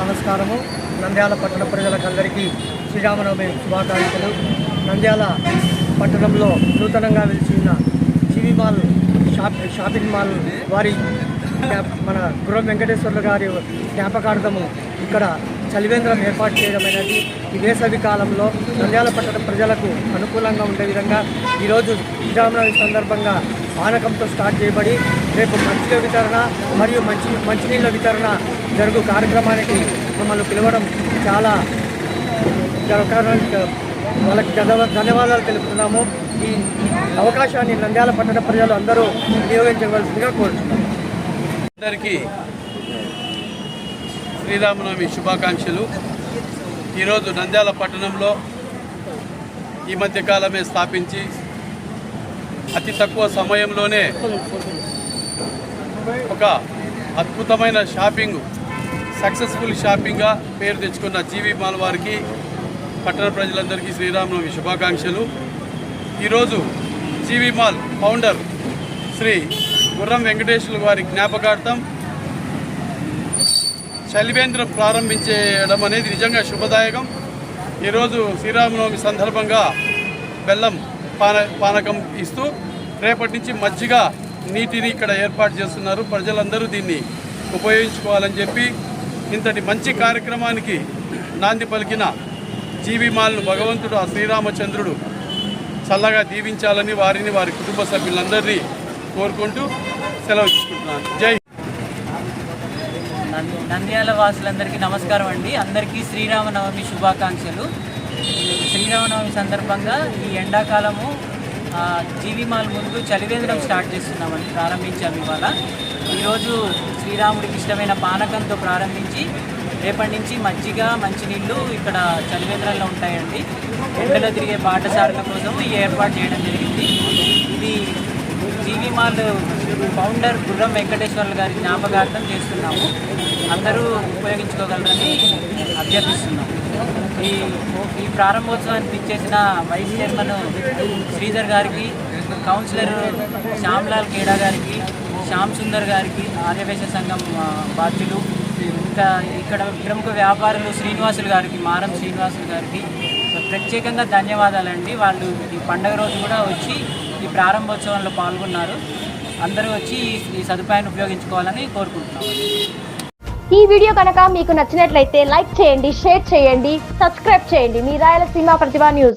నమస్కారము. నంద్యాల పట్టణ ప్రజలకందరికీ శ్రీరామనవమి శుభాకాంక్షలు. నంద్యాల పట్టణంలో నూతనంగా వెలిసిన GV mall shop shopping mall వారి మన గుర్రం వెంకటేశ్వర్లు గారి జ్ఞాపకార్థము ఇక్కడ చలివేంద్రం ఏర్పాటు చేయడం అనేది ఈ వేసవి కాలంలో నంద్యాల పట్టణ ప్రజలకు అనుకూలంగా ఉండే విధంగా ఈరోజు శ్రీరామనవమి సందర్భంగా పానకంతో స్టార్ట్ చేయబడి రేపు మంచినీళ్ళ వితరణ మరియు మంచి మంచినీళ్ళ వితరణ జరుగు కార్యక్రమానికి మమ్మల్ని పిలవడం చాలా వాళ్ళకి ధన్యవాదాలు తెలుపుతున్నాము. ఈ అవకాశాన్ని నంద్యాల పట్టణ ప్రజలు అందరూ వినియోగించవలసిందిగా కోరుతున్నాము. అందరికీ శ్రీరామనవమి శుభాకాంక్షలు. ఈరోజు నంద్యాల పట్టణంలో ఈ మధ్యకాలమే స్థాపించి అతి తక్కువ సమయంలోనే ఒక అద్భుతమైన షాపింగ్ సక్సెస్ఫుల్ షాపింగ్గా పేరు తెచ్చుకున్న జీవి మాల్ వారికి పట్టణ ప్రజలందరికీ శ్రీరామనవమి శుభాకాంక్షలు. ఈరోజు జీవి మాల్ ఫౌండర్ శ్రీ గుర్రం వెంకటేశ్వర వారి జ్ఞాపకార్థం చలివేంద్రం ప్రారంభించేయడం అనేది నిజంగా శుభదాయకం. ఈరోజు శ్రీరామనవమి సందర్భంగా బెల్లం పాన పానకం ఇస్తూ రేపటి నుంచి మజ్జిగ నీటిని ఇక్కడ ఏర్పాటు చేస్తున్నారు. ప్రజలందరూ దీన్ని ఉపయోగించుకోవాలని చెప్పి ఇంతటి మంచి కార్యక్రమానికి నాంది పలికిన జీవిమాలను భగవంతుడు ఆ శ్రీరామచంద్రుడు చల్లగా దీవించాలని వారిని వారి కుటుంబ సభ్యులందరినీ కోరుకుంటూ సెలవు తీసుకుంటున్నాను. జై నంద్యాల వాసులందరికీ నమస్కారం అండి. అందరికీ శ్రీరామనవమి శుభాకాంక్షలు. శ్రీరామనవమి సందర్భంగా ఈ ఎండాకాలము జీవి మాల్ ముందు చలివేంద్రం స్టార్ట్ చేస్తున్నామని ప్రారంభించాము ఇవాళ. ఈరోజు శ్రీరాముడికి ఇష్టమైన పానకంతో ప్రారంభించి రేపటి నుంచి మజ్జిగ మంచినీళ్ళు ఇక్కడ చలివేంద్రంలో ఉంటాయండి. ఎండలో తిరిగే బాటసారుల కోసం ఈ ఏర్పాటు చేయడం జరిగింది. ఇది జీవి మాల్ ఫౌండర్ గుర్రం వెంకటేశ్వర్లు గారి జ్ఞాపకార్థం చేస్తున్నాము. అందరూ ఉపయోగించుకోగలరని అభ్యర్థిస్తున్నాము. ఈ ఈ ప్రారంభోత్సవానికి ఇచ్చేసిన వైస్ చైర్మన్ శ్రీధర్ గారికి కౌన్సిలర్ శ్యామ్లాల్ కేడా గారికి శ్యామ్ సుందర్ గారికి ఆర్యవేశ సంఘం బాధ్యులు ఇంకా ఇక్కడ ప్రముఖ వ్యాపారులు శ్రీనివాసులు గారికి మారం శ్రీనివాసులు గారికి ప్రత్యేకంగా ధన్యవాదాలండి. వాళ్ళు ఈ పండగ రోజు కూడా వచ్చి ఈ ప్రారంభోత్సవంలో పాల్గొన్నారు. అందరూ వచ్చి ఈ- సదుపాయాన్ని ఉపయోగించుకోవాలని కోరుకుంటున్నాం. ఈ వీడియో కనుక మీకు నచ్చినట్లయితే లైక్ చేయండి షేర్ చేయండి సబ్స్క్రైబ్ చేయండి. మీ రాయలసీమ ప్రతిభా న్యూస్.